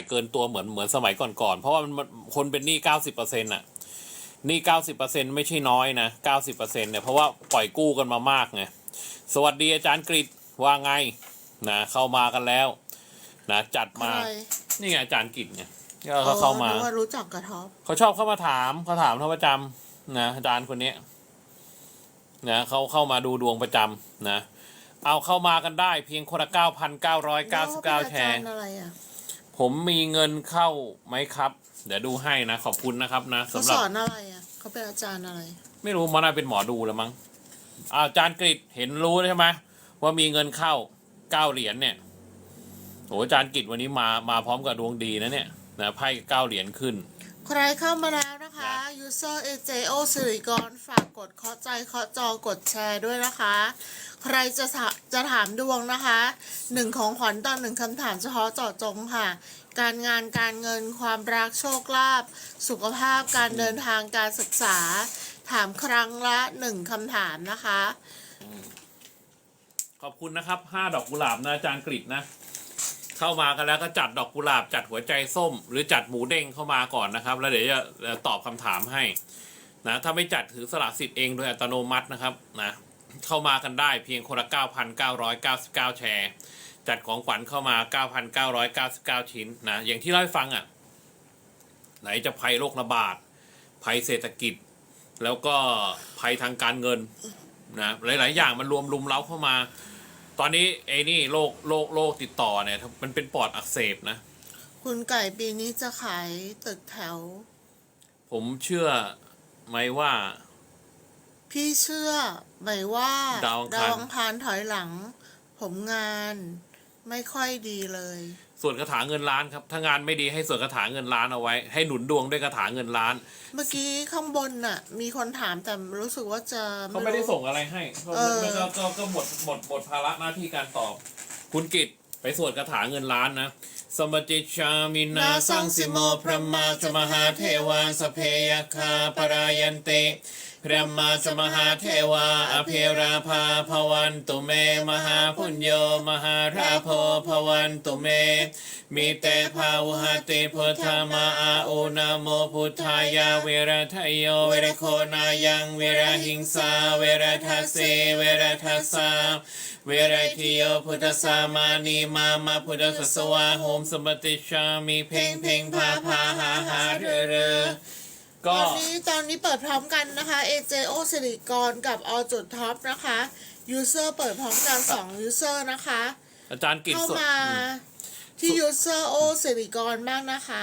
ายเกินตัวเหมือนเหมือนสมัยก่อนๆเพราะว่ามันคนเป็นหนี้เก้าสิบเปอร์เซ็นต์อะหนี้เก้าสิบเปอร์เซ็นไม่ใช่น้อยนะเก้าสิบเปอร์เซ็นเนี่ยเพราะว่าปล่อยกู้กันมามากไงสวัสดีอาจารย์กฤษว่าไงนะเข้ามากันแล้ว นะ จัดมา ใคร นี่ไงอาจารย์กิจไงก็เขาเข้ามา อ๋อนึกว่ารู้จักกระท็อปเขาชอบเข้ามาถามเขาถามเขาประจำนะอาจารย์คนเนี้ยนะเขาเข้ามาดูดวงประจำนะ เอาเข้ามากันได้เพียงคนละเก้าพันเก้าร้อยเก้าสิบเก้าแชล้วร์เป็นอาจารย์อะไรอะ ผมมีเงินเข้าไหมครับ เดี๋ยวดูให้นะ ขอบคุณนะครับนะเขาสำหรับสอนอะไรอะเขาเป็นอาจารย์อะไร ไม่รู้มันน่าเป็นหมอดูแล้วมั้งอาอาจารย์กฤษเห็นรู้ใช่ไหมว่ามีเงินเข้าเก้าเหรียญเนี่ยโอ้อาจารย์กฤษวันนี้มามาพร้อมกับดวงดีนะเนี่ยนะไพ่เก้าเหรียญขึ้น ใครเข้ามาแล้วนะคะ user AJO สิริกร ฝากกดเคาะใจเคาะจอกดแชร์ด้วยนะคะ ใครจะถาจะถามดวงนะคะหนึ่งของขวัญต่อหนึ่งคำถามเฉพาะเจาะจงค่ะ การงานการเงินความรักโชคลาภสุขภาพการเดินทางการศึกษา ถามครั้งละหนึ่งคำถามนะคะ ขอบคุณนะครับห้าดอกกุหลาบนะอาจารย์กฤษนะ เข้ามากันแล้วก็จัดดอกกุหลาบจัดหัวใจส้ม หรือจัดหมูเด้งเข้ามาก่อนนะครับ แล้วเดี๋ยวจะตอบคำถามให้นะถ้าไม่จัดถือสละสิทธิ์เองโดยอัตโนมัตินะครับนะเข้ามากันได้เพียงคนละ 9,999 แชร์ จัดของขวัญเข้ามา 9,999 ชิ้นนะอย่างที่เล่าให้ฟังอะไหนจะภัยโรคระบาด ภัยเศรษฐกิจ แล้วก็ภัยทางการเงินนะหลาย ๆ อย่างมันรวมรุมเร้าเข้ามา ตอนนี้ไอ้นี่โรคโรคโรคติดต่อเนี่ยมันเป็นปอดอักเสบนะ คุณไก่ปีนี้จะขายตึกแถว ผมเชื่อไหมว่า พี่เชื่อไหมว่าดาวอังคารอังคารถอยหลัง ผมงานไม่ค่อยดีเลย ส่วนคาถาเงินล้านครับ ถ้างานไม่ดีให้ส่วนคาถาเงินล้านเอาไว้ ให้หนุนดวงด้วยคาถาเงินล้าน เมื่อกี้ข้างบนน่ะ มีคนถามแต่รู้สึกว่าจะเขาไม่ได้รู้ส่งอะไรให้เขาเออก็ก็ก็หมดหมดหมดภาระหน้าที่การตอบ คุณกิตไปสวดคาถาเงินล้านนะสมจิชามินาสังสิโมพระมาจมหาเทวาสพเพยคาปรายันเต พระมาจมหาเทวาอภิราภาภวันตุเม มหาพุญโยมหาราโพภวันตุเม มีแต่ภาวหติพุทธมาอาอุนโมพุทธายาเวรทยโยเวรโคนายังเวรหิงสาเวรทัสเสเวรทัสสาเวรทิโยพุทธสามานีมามาพุทธสสวาโหมสมติชามีเพ่งเพ่งพาพาหาหาเรอเรอ ตก็อนนี้ตอนนี้เปิดพร้อมกันนะคะ AJO สิริกรกับอจุดท็อปนะคะ user เปิดพร้อมกัน 2 user นะคะ อาจารย์กิตเข้าสด มาที่ user O สิริกรบ้างนะคะ